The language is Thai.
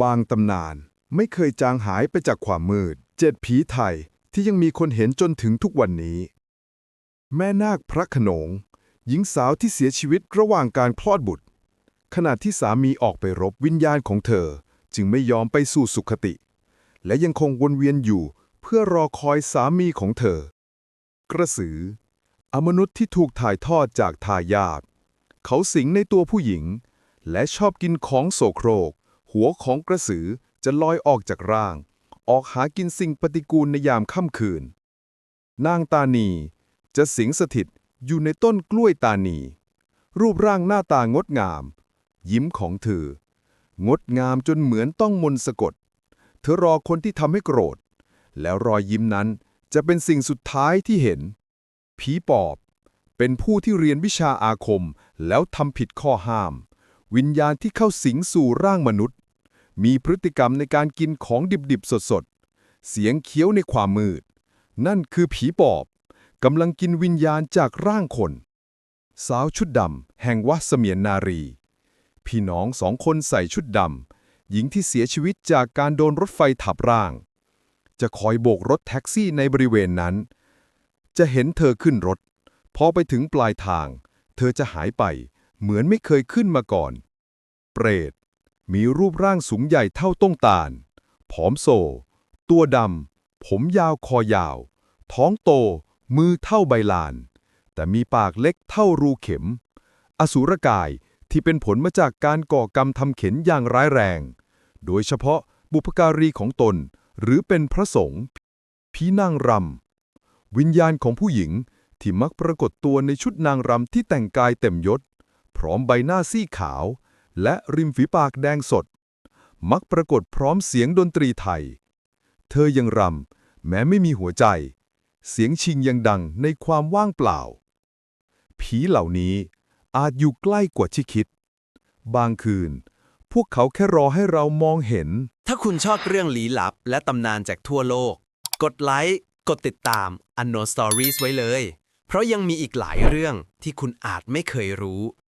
บางตำนานไม่เคยจางหายไปจากความมืด เจ็ดผีไทยที่ยังมีคนเห็นจนถึงทุกวันนี้ แม่นาคพระขนง หญิงสาวที่เสียชีวิตระหว่างการคลอดบุตร ขณะที่สามีออกไปรบวิญญาณของเธอ จึงไม่ยอมไปสู่สุขติ และยังคงวนเวียนอยู่เพื่อรอคอยสามีของเธอ กระสือ อมนุษย์ที่ถูกถ่ายทอดจากทายาทเขาสิงในตัวผู้หญิง และชอบกินของโสโครก หัวของกระสือจะลอยออกจากร่าง ออกหากินสิ่งปฏิกูลในยามค่ำคืน นางตานี จะสิงสถิตอยู่ในต้นกล้วยตานี รูปร่างหน้าตางดงาม ยิ้มของเธอ งดงามจนเหมือนต้องมนต์สะกด เธอรอคนที่ทำให้โกรธ แล้วรอยยิ้มนั้นจะเป็นสิ่งสุดท้ายที่เห็น ผีปอบ เป็นผู้ที่เรียนวิชาอาคมแล้วทำผิดข้อห้าม วิญญาณที่เข้าสิงสู่ร่างมนุษย์ มีพฤติกรรมในการกินของดิบๆ สดๆ เสียงเคี้ยวในความมืด นั่นคือผีปอบกำลังกินวิญญาณจากร่างคน สาวชุดดำแห่งวัดเสมียนนารี พี่น้องสองคนใส่ชุดดำหญิงที่เสียชีวิตจากการโดนรถไฟทับร่าง จะคอยโบกรถแท็กซี่ในบริเวณนั้น จะเห็นเธอขึ้นรถ พอไปถึงปลายทาง เธอจะหายไปเหมือนไม่เคยขึ้นมาก่อน เปรต มีรูปร่างสูงใหญ่เท่าต้งตาล ผอมโซ ตัวดำ ผมยาวคอยาว ท้องโต มือเท่าใบลาน แต่มีปากเล็กเท่ารูเข็ม อสูรกายที่เป็นผลมาจากการก่อกรรมทำเข็นอย่างร้ายแรง โดยเฉพาะบุพการีของตน หรือเป็นพระสงฆ์ผีนางรำ วิญญาณของผู้หญิงที่มักปรากฏตัวในชุดนางรำที่แต่งกายเต็มยศ พร้อมใบหน้าซี่ขาว และริมฝีปากแดงสด มักปรากฏพร้อมเสียงดนตรีไทย เธอยังรำแม้ไม่มีหัวใจ เสียงชิงยังดังในความว่างเปล่า ผีเหล่านี้อาจอยู่ใกล้กว่าที่คิด บางคืน พวกเขาแค่รอให้เรามองเห็น ถ้าคุณชอบเรื่องลี้ลับและตำนานจากทั่วโลก กดไลค์ กดติดตาม Unknown Stories ไว้เลย เพราะยังมีอีกหลายเรื่องที่คุณอาจไม่เคยรู้